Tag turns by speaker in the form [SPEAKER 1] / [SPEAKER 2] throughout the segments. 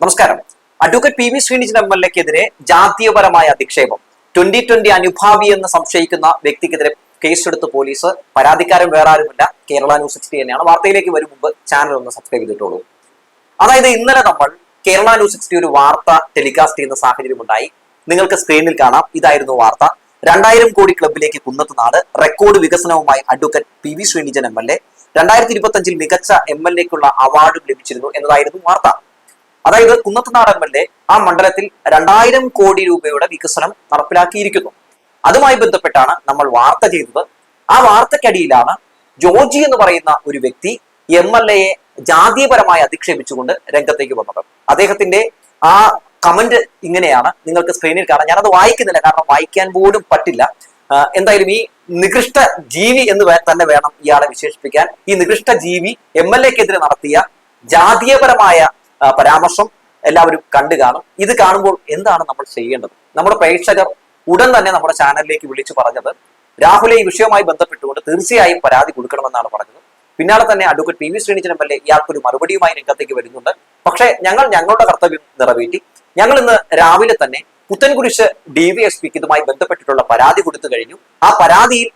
[SPEAKER 1] നമസ്കാരം. Advocate P V Srinijan M L എക്കെതിരെ ജാതീയപരമായ അധിക്ഷേപം. ട്വന്റി ട്വന്റി അനുഭാവി എന്ന് സംശയിക്കുന്ന വ്യക്തിക്കെതിരെ കേസെടുത്ത് പോലീസ് പരാതിക്കാരൻ വേറെ ആരുമില്ല കേരള ന്യൂസ് സിക്സ്റ്റി തന്നെയാണ്. വാർത്തയിലേക്ക് വരും മുമ്പ് ചാനൽ ഒന്ന് സബ്സ്ക്രൈബ് ചെയ്തിട്ടുള്ളൂ അതായത് ഇന്നലെ നമ്മൾ കേരള ന്യൂസ് സിക്സ്റ്റി ഒരു വാർത്ത ടെലികാസ്റ്റ് ചെയ്യുന്ന സാഹചര്യം ഉണ്ടായി. നിങ്ങൾക്ക് സ്ക്രീനിൽ കാണാം. ഇതായിരുന്നു വാർത്ത. രണ്ടായിരം കോടി ക്ലബിലേക്ക് കുന്നത്തുനാട് റെക്കോർഡ് വികസനവുമായി advocate P V Sreenijan M L A. രണ്ടായിരത്തി ഇരുപത്തി അഞ്ചിൽ മികച്ച എം എൽ എക്കുള്ള അവാർഡും ലഭിച്ചിരുന്നു എന്നതായിരുന്നു വാർത്ത. അതായത് കുന്നത്തുനാട് എം ആ മണ്ഡലത്തിൽ രണ്ടായിരം കോടി രൂപയുടെ വികസനം നടപ്പിലാക്കിയിരിക്കുന്നു. അതുമായി ബന്ധപ്പെട്ടാണ് നമ്മൾ വാർത്ത ചെയ്തത്. ആ വാർത്തക്കടിയിലാണ് ജോർജി എന്ന് പറയുന്ന ഒരു വ്യക്തി എം എൽ എയെ ജാതീയപരമായി അധിക്ഷേപിച്ചുകൊണ്ട് രംഗത്തേക്ക് വന്നത്. അദ്ദേഹത്തിന്റെ ആ കമന്റ് ഇങ്ങനെയാണ് നിങ്ങൾക്ക് സ്ക്രീനിൽ കാണാം. ഞാനത് വായിക്കുന്നില്ല കാരണം വായിക്കാൻ പോലും പറ്റില്ല. എന്തായാലും ഈ നികൃഷ്ട ജീവി എന്ന് തന്നെ വേണം ഇയാളെ വിശേഷിപ്പിക്കാൻ. ഈ നികൃഷ്ട ജീവി എം എൽ എക്കെതിരെ നടത്തിയ ജാതീയപരമായ പരാമർശം എല്ലാവരും കണ്ടു കാണും. ഇത് കാണുമ്പോൾ എന്താണ് നമ്മൾ ചെയ്യേണ്ടത്? നമ്മുടെ പ്രേക്ഷകർ ഉടൻ തന്നെ നമ്മുടെ ചാനലിലേക്ക് വിളിച്ചു പറഞ്ഞത് രാഹുലെ ഈ വിഷയവുമായി ബന്ധപ്പെട്ടുകൊണ്ട് തീർച്ചയായും പരാതി കൊടുക്കണമെന്നാണ് പറഞ്ഞത്. പിന്നാലെ തന്നെ advocate P V Sreenijan M L A ഇയാൾക്കൊരു മറുപടിയുമായി രംഗത്തേക്ക് വരുന്നുണ്ട്. പക്ഷേ ഞങ്ങൾ ഞങ്ങളുടെ കർത്തവ്യം നിറവേറ്റി ഞങ്ങൾ ഇന്ന് രാവിലെ തന്നെ പുത്തൻകുരിശ് ഡി വി എസ് പിക്ക് ഇതുമായി ബന്ധപ്പെട്ടിട്ടുള്ള പരാതി കൊടുത്തു കഴിഞ്ഞു. ആ പരാതിയിൽ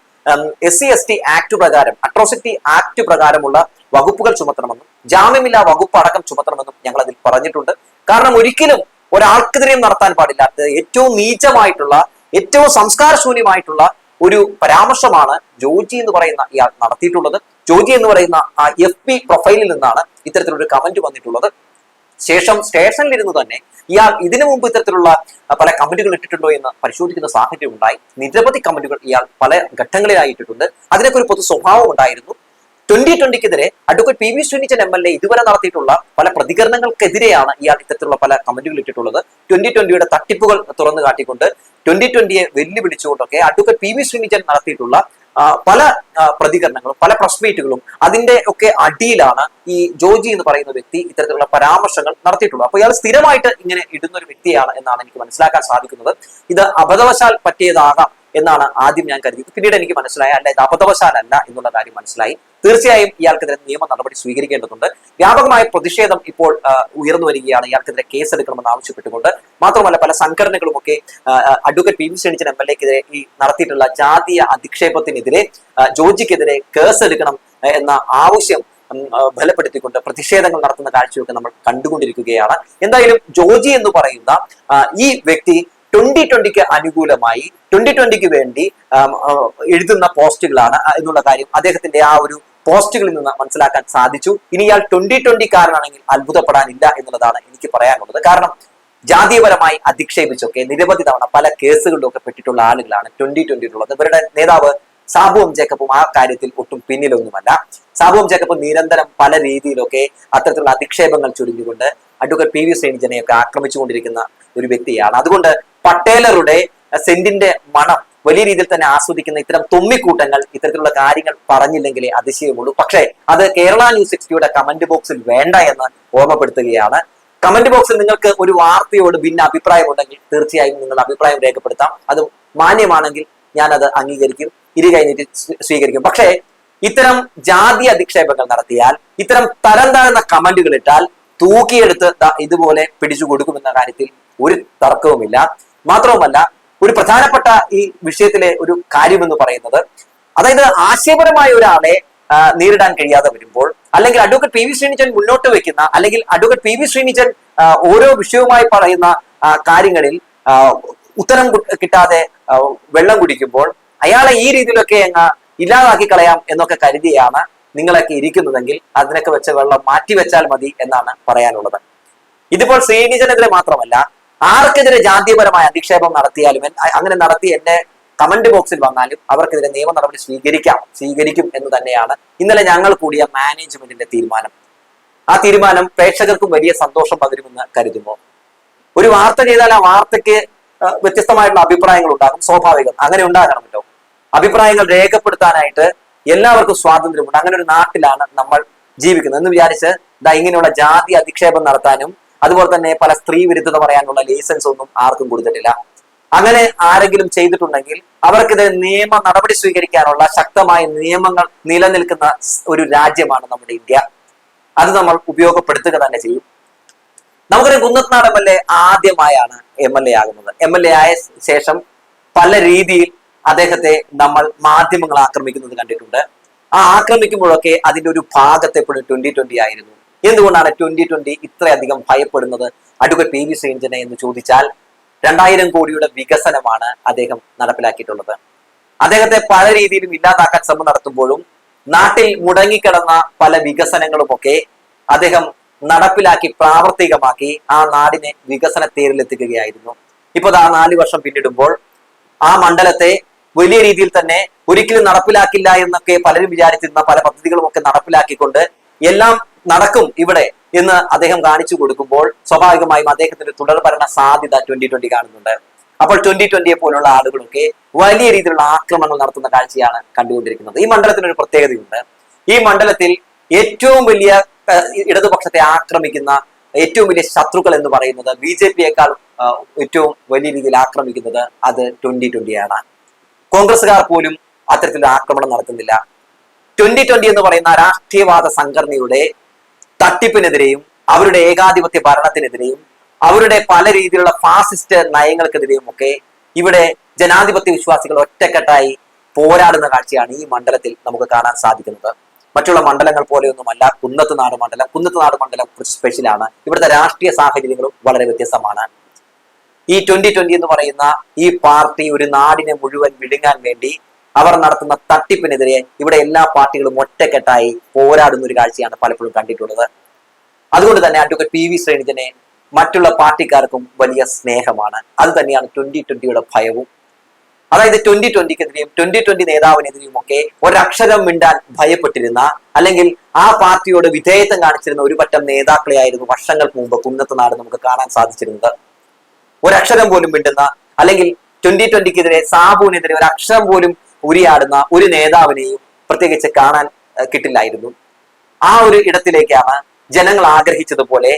[SPEAKER 1] S C S T act പ്രകാരം അട്രോസിറ്റി ആക്ട് പ്രകാരമുള്ള വകുപ്പുകൾ ചുമത്തണമെന്നും ജാമ്യമില്ലാ വകുപ്പ് അടക്കം ചുമത്തണമെന്നും ഞങ്ങൾ അതിൽ പറഞ്ഞിട്ടുണ്ട്. കാരണം ഒരിക്കലും ഒരാൾക്കെതിരെയും നടത്താൻ പാടില്ലാത്ത ഏറ്റവും നീചമായിട്ടുള്ള ഏറ്റവും സംസ്കാരശൂന്യമായിട്ടുള്ള ഒരു പരാമർശമാണ് ജോജി എന്ന് പറയുന്ന ഇയാൾ നടത്തിയിട്ടുള്ളത്. ജോജി എന്ന് പറയുന്ന ആ എഫ് പി പ്രൊഫൈലിൽ നിന്നാണ് ഇത്തരത്തിലൊരു കമന്റ് വന്നിട്ടുള്ളത്. ശേഷം സ്റ്റേഷനിലിരുന്ന് തന്നെ ഇയാൾ ഇതിനു മുമ്പ് ഇത്തരത്തിലുള്ള പല കമന്റുകൾ ഇട്ടിട്ടുണ്ടോ എന്ന് പരിശോധിക്കുന്ന സാഹചര്യം ഉണ്ടായി നിരവധി കമന്റുകൾ ഇയാൾ പല ഘട്ടങ്ങളിലായിട്ടിട്ടുണ്ട്. അതിനൊക്കെ ഒരു പൊതു സ്വഭാവം ഉണ്ടായിരുന്നു. Twenty ട്വന്റിക്കെതിരെ advocate P V Sreenijan M L A ഇതുവരെ നടത്തിയിട്ടുള്ള പല പ്രതികരണങ്ങൾക്കെതിരെയാണ് ഇയാൾ ഇത്തരത്തിലുള്ള പല കമന്റുകൾ ഇട്ടിട്ടുള്ളത്. ട്വന്റി ട്വന്റിയുടെ തട്ടിപ്പുകൾ തുറന്നു കാട്ടിക്കൊണ്ട് ട്വന്റി ട്വന്റിയെ വെല്ലുവിളിച്ചുകൊണ്ടൊക്കെ അഡ്വക്കേറ്റ് പി വി ശ്രീനിച്ചൻ നടത്തിയിട്ടുള്ള പല പ്രതികരണങ്ങളും പല പ്രസ് മീറ്റുകളും അതിന്റെ ഒക്കെ അടിയിലാണ് ഈ ജോജി എന്ന് പറയുന്ന വ്യക്തി ഇത്തരത്തിലുള്ള പരാമർശങ്ങൾ നടത്തിയിട്ടുള്ളത്. അപ്പൊ ഇയാൾ സ്ഥിരമായിട്ട് ഇങ്ങനെ ഇടുന്ന ഒരു വ്യക്തിയാണ് എന്നാണ് എനിക്ക് മനസ്സിലാക്കാൻ സാധിക്കുന്നത്. ഇത് അബദ്ധവശാൽ പറ്റിയതാകാം എന്നാണ് ആദ്യം ഞാൻ കരുതിയത്. പിന്നീട് എനിക്ക് മനസ്സിലായ അല്ല ഇത് അബദ്ധവശാലല്ല എന്നുള്ള കാര്യം മനസ്സിലായി. തീർച്ചയായും ഇയാൾക്കെതിരെ നിയമ നടപടി സ്വീകരിക്കേണ്ടതുണ്ട്. വ്യാപകമായ പ്രതിഷേധം ഇപ്പോൾ ഉയർന്നു വരികയാണ്. ഇയാൾക്കെതിരെ കേസെടുക്കണമെന്ന് ആവശ്യപ്പെട്ടുകൊണ്ട് മാത്രമല്ല പല സംഘടനകളും ഒക്കെ advocate P V Sreenijan M L എക്കെതിരെ ഈ നടത്തിയിട്ടുള്ള ജാതീയ അധിക്ഷേപത്തിനെതിരെ ജോജിക്കെതിരെ കേസെടുക്കണം എന്ന ആവശ്യം ബലപ്പെടുത്തിക്കൊണ്ട് പ്രതിഷേധങ്ങൾ നടത്തുന്ന കാഴ്ചയൊക്കെ നമ്മൾ കണ്ടുകൊണ്ടിരിക്കുകയാണ്. എന്തായാലും ജോജി എന്ന് പറയുന്ന ഈ വ്യക്തി ട്വന്റി ട്വന്റിക്ക് അനുകൂലമായി ട്വന്റി ട്വന്റിക്ക് വേണ്ടി എഴുതുന്ന പോസ്റ്റുകളാണ് എന്നുള്ള കാര്യം അദ്ദേഹത്തിന്റെ ആ ഒരു പോസ്റ്റുകളിൽ നിന്ന് മനസ്സിലാക്കാൻ സാധിച്ചു. ഇനി ഇയാൾ ട്വന്റി ട്വന്റി കാരനാണെങ്കിൽ അത്ഭുതപ്പെടാനില്ല എന്നുള്ളതാണ് എനിക്ക് പറയാനുള്ളത്. കാരണം ജാതീയപരമായി അധിക്ഷേപിച്ചൊക്കെ നിരവധി തവണ പല കേസുകളിലൊക്കെ പെട്ടിട്ടുള്ള ആളുകളാണ് ട്വന്റി ട്വന്റിയിലുള്ളത് ഇവരുടെ നേതാവ് സാബുവും ജേക്കബും ആ കാര്യത്തിൽ ഒട്ടും പിന്നിലൊന്നുമല്ല. സാബുവും ജേക്കബും നിരന്തരം പല രീതിയിലൊക്കെ അത്തരത്തിലുള്ള അധിക്ഷേപങ്ങൾ ചൊരിഞ്ഞുകൊണ്ട് അഡ്വക്കേറ്റ് പി വി ശ്രീനിജനെയൊക്കെ ആക്രമിച്ചുകൊണ്ടിരിക്കുന്ന ഒരു വ്യക്തിയാണ്. അതുകൊണ്ട് പട്ടേലറുടെ സെന്റിന്റെ മണം വലിയ രീതിയിൽ തന്നെ ആസ്വദിക്കുന്ന ഇത്തരം തുമ്മിക്കൂട്ടങ്ങൾ ഇത്തരത്തിലുള്ള കാര്യങ്ങൾ പറഞ്ഞില്ലെങ്കിലേ അതിശയമുള്ളൂ. പക്ഷേ അത് കേരള ന്യൂസ് സിക്സ്റ്റിയുടെ കമന്റ് ബോക്സിൽ വേണ്ട എന്ന് ഓർമ്മപ്പെടുത്തുകയാണ്. കമന്റ് ബോക്സിൽ നിങ്ങൾക്ക് ഒരു വാർത്തയോട് ഭിന്ന അഭിപ്രായം ഉണ്ടെങ്കിൽ തീർച്ചയായും നിങ്ങൾ അഭിപ്രായം രേഖപ്പെടുത്താം. അത് മാന്യമാണെങ്കിൽ ഞാൻ അത് അംഗീകരിക്കും ഇരു കഴിഞ്ഞിട്ട് സ്വീകരിക്കും. പക്ഷേ ഇത്തരം ജാതി അധിക്ഷേപങ്ങൾ നടത്തിയാൽ ഇത്തരം തരം താഴ്ന്ന കമന്റുകൾ ഇട്ടാൽ തൂക്കിയെടുത്ത് ഇതുപോലെ പിടിച്ചു കൊടുക്കുമെന്ന കാര്യത്തിൽ ഒരു തർക്കവുമില്ല. മാത്രവുമല്ല ഒരു പ്രധാനപ്പെട്ട ഈ വിഷയത്തിലെ ഒരു കാര്യമെന്ന് പറയുന്നത് അതായത് ആശയപരമായ ഒരാളെ നേരിടാൻ കഴിയാതെ വരുമ്പോൾ അല്ലെങ്കിൽ അഡ്വക്കേറ്റ് പി വി ശ്രീനിജൻ മുന്നോട്ട് വെക്കുന്ന അല്ലെങ്കിൽ അഡ്വക്കേറ്റ് പി വി ശ്രീനിജൻ ഓരോ വിഷയവുമായി പറയുന്ന കാര്യങ്ങളിൽ ഉത്തരം കിട്ടാതെ വെള്ളം കുടിക്കുമ്പോൾ അയാളെ ഈ രീതിയിലൊക്കെ അങ്ങ് ഇല്ലാതാക്കി കളയാം എന്നൊക്കെ കരുതിയാണ് നിങ്ങളൊക്കെ ഇരിക്കുന്നതെങ്കിൽ അതിനൊക്കെ വെച്ച വെള്ളം മാറ്റിവെച്ചാൽ മതി എന്നാണ് പറയാനുള്ളത്. ഇതിപ്പോൾ ശ്രീനിജനെതിരെ മാത്രമല്ല ആർക്കെതിരെ ജാതീയപരമായ അധിക്ഷേപം നടത്തിയാലും അങ്ങനെ നടത്തി എന്റെ കമന്റ് ബോക്സിൽ വന്നാലും അവർക്കെതിരെ നിയമ നടപടി സ്വീകരിക്കാം സ്വീകരിക്കും എന്ന് തന്നെയാണ് ഇന്നലെ ഞങ്ങൾ കൂടിയ മാനേജ്മെന്റിന്റെ തീരുമാനം. ആ തീരുമാനം പ്രേക്ഷകർക്കും വലിയ സന്തോഷം പകരുമെന്ന് കരുതുമോ ഒരു വാർത്ത ചെയ്താൽ ആ വാർത്തയ്ക്ക് വ്യത്യസ്തമായിട്ടുള്ള അഭിപ്രായങ്ങൾ ഉണ്ടാകും സ്വാഭാവികം. അങ്ങനെ ഉണ്ടാകണമല്ലോ. അഭിപ്രായങ്ങൾ രേഖപ്പെടുത്താനായിട്ട് എല്ലാവർക്കും സ്വാതന്ത്ര്യമുണ്ട്. അങ്ങനെ ഒരു നാട്ടിലാണ് നമ്മൾ ജീവിക്കുന്നത്. എന്ന് വിചാരിച്ച് ഇങ്ങനെയുള്ള ജാതി അധിക്ഷേപം നടത്താനും അതുപോലെ തന്നെ പല സ്ത്രീ വിരുദ്ധത പറയാനുള്ള ലൈസൻസ് ഒന്നും ആർക്കും കൊടുത്തിട്ടില്ല. അങ്ങനെ ആരെങ്കിലും ചെയ്തിട്ടുണ്ടെങ്കിൽ അവർക്കിത് നിയമ നടപടി സ്വീകരിക്കാനുള്ള ശക്തമായ നിയമങ്ങൾ നിലനിൽക്കുന്ന ഒരു രാജ്യമാണ് നമ്മുടെ ഇന്ത്യ. അത് നമ്മൾ ഉപയോഗപ്പെടുത്തുക തന്നെ ചെയ്യും. നമുക്കൊരു കുന്നത്നാട് എം എൽ എ ആദ്യമായാണ് എം എൽ എ ആകുന്നത്. എം എൽ എ ആയ ശേഷം പല രീതിയിൽ അദ്ദേഹത്തെ നമ്മൾ മാധ്യമങ്ങൾ ആക്രമിക്കുന്നത് കണ്ടിട്ടുണ്ട്. ആ ആക്രമിക്കുമ്പോഴൊക്കെ അതിന്റെ ഒരു ഭാഗത്ത് ട്വന്റി ട്വന്റി ആയിരുന്നു. എന്തുകൊണ്ടാണ് ട്വന്റി ട്വന്റി ഇത്രയധികം ഭയപ്പെടുന്നത്? അഡ്വക്കേറ്റ് പി വി ശ്രീഞ്ജനെ എന്ന് ചോദിച്ചാൽ രണ്ടായിരം കോടിയുടെ വികസനമാണ് അദ്ദേഹം നടപ്പിലാക്കിയിട്ടുള്ളത്. അദ്ദേഹത്തെ പല രീതിയിലും ഇല്ലാതാക്കാൻ ശ്രമം നടത്തുമ്പോഴും നാട്ടിൽ മുടങ്ങിക്കിടന്ന പല വികസനങ്ങളുമൊക്കെ അദ്ദേഹം നടപ്പിലാക്കി പ്രാവർത്തികമാക്കി ആ നാടിനെ വികസന തേരിലെത്തിക്കുകയായിരുന്നു ഇപ്പൊ ആ നാല് വർഷം പിന്നിടുമ്പോൾ ആ മണ്ഡലത്തെ വലിയ രീതിയിൽ തന്നെ ഒരിക്കലും നടപ്പിലാക്കില്ല എന്നൊക്കെ പലരും വിചാരിച്ചിരുന്ന പല പദ്ധതികളും ഒക്കെ നടപ്പിലാക്കിക്കൊണ്ട് എല്ലാം നടക്കും ഇവിടെ എന്ന് അദ്ദേഹം കാണിച്ചു കൊടുക്കുമ്പോൾ സ്വാഭാവികമായും അദ്ദേഹത്തിന്റെ തുടർ ഭരണ സാധ്യത ട്വന്റി ട്വന്റി കാണുന്നുണ്ട്. അപ്പോൾ ട്വന്റി ട്വന്റിയെ പോലുള്ള ആളുകളൊക്കെ വലിയ രീതിയിലുള്ള ആക്രമണങ്ങൾ നടത്തുന്ന കാഴ്ചയാണ് കണ്ടുകൊണ്ടിരിക്കുന്നത്. ഈ മണ്ഡലത്തിന് ഒരു പ്രത്യേകതയുണ്ട്. ഈ മണ്ഡലത്തിൽ ഏറ്റവും വലിയ ഇടതുപക്ഷത്തെ ആക്രമിക്കുന്ന ഏറ്റവും വലിയ ശത്രുക്കൾ എന്ന് പറയുന്നത് ബി ജെ പിയേക്കാൾ ഏറ്റവും വലിയ രീതിയിൽ ആക്രമിക്കുന്നത് അത് ട്വന്റി ട്വന്റിയാണ് കോൺഗ്രസുകാർ പോലും അത്തരത്തിലൊരു ആക്രമണം നടത്തുന്നില്ല. ട്വന്റി ട്വന്റി എന്ന് പറയുന്ന രാഷ്ട്രീയവാദ സംഘടനയുടെ തട്ടിപ്പിനെതിരെയും അവരുടെ ഏകാധിപത്യ ഭരണത്തിനെതിരെയും അവരുടെ പല രീതിയിലുള്ള ഫാസിസ്റ്റ് നയങ്ങൾക്കെതിരെയും ഒക്കെ ഇവിടെ ജനാധിപത്യ വിശ്വാസികൾ ഒറ്റക്കെട്ടായി പോരാടുന്ന കാഴ്ചയാണ് ഈ മണ്ഡലത്തിൽ നമുക്ക് കാണാൻ സാധിക്കുന്നത്. മറ്റുള്ള മണ്ഡലങ്ങൾ പോലെയൊന്നുമല്ല കുന്നത്ത് നാട് മണ്ഡലം. കുന്നത്ത് നാട് മണ്ഡലം കുറച്ച് സ്പെഷ്യലാണ് ഇവിടുത്തെ രാഷ്ട്രീയ സാഹചര്യങ്ങളും വളരെ വ്യത്യസ്തമാണ്. ഈ ട്വന്റി ട്വന്റി എന്ന് പറയുന്ന ഈ പാർട്ടി ഒരു നാടിനെ മുഴുവൻ വിഴുങ്ങാൻ വേണ്ടി അവർ നടത്തുന്ന തട്ടിപ്പിനെതിരെ ഇവിടെ എല്ലാ പാർട്ടികളും ഒറ്റക്കെട്ടായി പോരാടുന്ന ഒരു കാഴ്ചയാണ് പലപ്പോഴും കണ്ടിട്ടുള്ളത്. അതുകൊണ്ട് തന്നെ അഡ്വക്കേറ്റ് പി വി ശ്രീനിധനെ മറ്റുള്ള പാർട്ടിക്കാർക്കും വലിയ സ്നേഹമാണ്. അത് തന്നെയാണ് ട്വന്റി ട്വന്റിയുടെ ഭയവും. അതായത് ട്വന്റി ട്വന്റിക്കെതിരെയും ട്വന്റി ട്വന്റി നേതാവിനെതിരെയും ഒക്കെ ഒരക്ഷരം മിണ്ടാൻ ഭയപ്പെട്ടിരുന്ന അല്ലെങ്കിൽ ആ പാർട്ടിയോട് വിധേയത്വം കാണിച്ചിരുന്ന ഒരു പറ്റം നേതാക്കളെ ആയിരുന്നു വർഷങ്ങൾക്ക് മുമ്പ് കുന്നത്ത് നാട് നമുക്ക് കാണാൻ സാധിച്ചിരുന്നത്. ഒരക്ഷരം പോലും മിണ്ടുന്ന അല്ലെങ്കിൽ ട്വന്റി ട്വന്റിക്കെതിരെ സാബുവിനെതിരെ ഒരു അക്ഷരം പോലും ഉരിയാടുന്ന ഒരു നേതാവിനെയും പ്രത്യേകിച്ച് കാണാൻ കിട്ടില്ലായിരുന്നു. ആ ഒരു ഇടത്തിലേക്കാണ് ജനങ്ങൾ ആഗ്രഹിച്ചതുപോലെ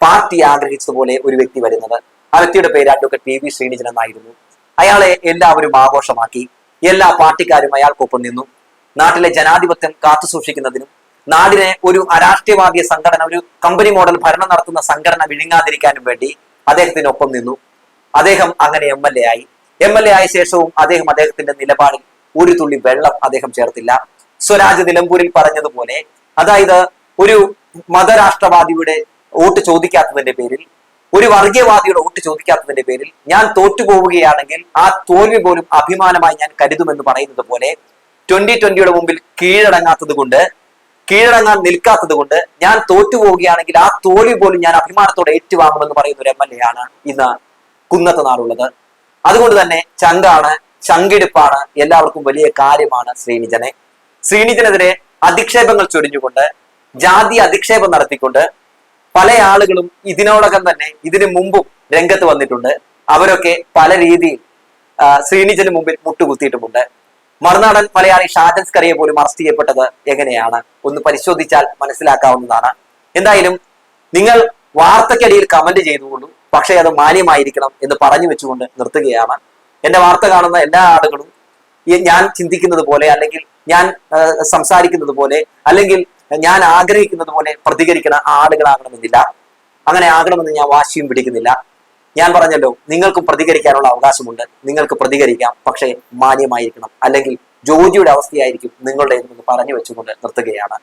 [SPEAKER 1] പാർട്ടി ആഗ്രഹിച്ചതുപോലെ ഒരു വ്യക്തി വരുന്നത്. ആ വ്യക്തിയുടെ പേര് അഡ്വക്കേറ്റ് പി വി ശ്രീനിജൻ എന്നായിരുന്നു. അയാളെ എല്ലാവരും ആഘോഷമാക്കി. എല്ലാ പാർട്ടിക്കാരും അയാൾക്കൊപ്പം നിന്നു. നാട്ടിലെ ജനാധിപത്യം കാത്തു സൂക്ഷിക്കുന്നതിനും നാടിനെ ഒരു അരാഷ്ട്രീയവാദിയ സംഘടന ഒരു കമ്പനി മോഡൽ ഭരണം നടത്തുന്ന സംഘടന വിഴുങ്ങാതിരിക്കാനും വേണ്ടി അദ്ദേഹത്തിനൊപ്പം നിന്നു. അദ്ദേഹം അങ്ങനെ എം എൽ എ ആയി. എം എൽ എ ആയ ശേഷവും അദ്ദേഹം അദ്ദേഹത്തിന്റെ നിലപാടിൽ ഒരു തുള്ളി വെള്ളം അദ്ദേഹം ചേർത്തില്ല. സ്വരാജ് നിലമ്പൂരിൽ പറഞ്ഞതുപോലെ അതായത് ഒരു മതരാഷ്ട്രവാദിയുടെ വോട്ട് ചോദിക്കാത്തതിന്റെ പേരിൽ ഒരു വർഗീയവാദിയുടെ വോട്ട് ചോദിക്കാത്തതിന്റെ പേരിൽ ഞാൻ തോറ്റുപോവുകയാണെങ്കിൽ ആ തോൽവി പോലും അഭിമാനമായി ഞാൻ കരുതുമെന്ന് പറയുന്നത് പോലെ ട്വന്റി ട്വന്റിയുടെ മുമ്പിൽ കീഴടങ്ങാത്തത് കൊണ്ട് കീഴടങ്ങാൻ നിൽക്കാത്തത് കൊണ്ട് ഞാൻ തോറ്റുപോവുകയാണെങ്കിൽ ആ തോൽവി പോലും ഞാൻ അഭിമാനത്തോടെ ഏറ്റുവാങ്ങുമെന്ന് പറയുന്ന ഒരു എം എൽ എ ആണ് ഇന്ന് കുന്നത്ത് നാടുള്ളത്. അതുകൊണ്ട് തന്നെ ചങ്കാണ് ചങ്കിടിപ്പാണ് എല്ലാവർക്കും വലിയ കാര്യമാണ് ശ്രീനിജനെ. ശ്രീനിജനെതിരെ അധിക്ഷേപങ്ങൾ ചൊരിഞ്ഞുകൊണ്ട് ജാതി അധിക്ഷേപം നടത്തിക്കൊണ്ട് പല ആളുകളും ഇതിനോടകം തന്നെ ഇതിനു മുമ്പും രംഗത്ത് വന്നിട്ടുണ്ട്. അവരൊക്കെ പല രീതിയിൽ ശ്രീനിജന് മുമ്പിൽ മുട്ടുകുത്തിയിട്ടുമുണ്ട്. മറുനാടൻ മലയാളി ഷാജൻ സ്കറിയെ പോലും അറസ്റ്റ് ചെയ്യപ്പെട്ടത് എങ്ങനെയാണ്? ഒന്ന് പരിശോധിച്ചാൽ മനസ്സിലാക്കാവുന്നതാണ്. എന്തായാലും നിങ്ങൾ വാർത്തക്കടിയിൽ കമന്റ് ചെയ്തുകൊള്ളൂ. പക്ഷേ അത് മാന്യമായിരിക്കണം എന്ന് പറഞ്ഞു വെച്ചുകൊണ്ട് നിർത്തുകയാണ്. എന്റെ വാർത്ത കാണുന്ന എല്ലാ ആളുകളും ഞാൻ ചിന്തിക്കുന്നത് പോലെ അല്ലെങ്കിൽ ഞാൻ സംസാരിക്കുന്നത് പോലെ അല്ലെങ്കിൽ ഞാൻ ആഗ്രഹിക്കുന്നത് പോലെ പ്രതികരിക്കുന്ന ആളുകളാകണമെന്നില്ല. അങ്ങനെ ആകണമെന്ന് ഞാൻ വാശിയും പിടിക്കുന്നില്ല. ഞാൻ പറഞ്ഞല്ലോ നിങ്ങൾക്ക് പ്രതികരിക്കാനുള്ള അവകാശമുണ്ട്. നിങ്ങൾക്ക് പ്രതികരിക്കാം പക്ഷേ മാന്യമായിരിക്കണം. അല്ലെങ്കിൽ ജോജിയുടെ അവസ്ഥയായിരിക്കും നിങ്ങളുടെ പറഞ്ഞു വെച്ചുകൊണ്ട് നിർത്തുകയാണ്.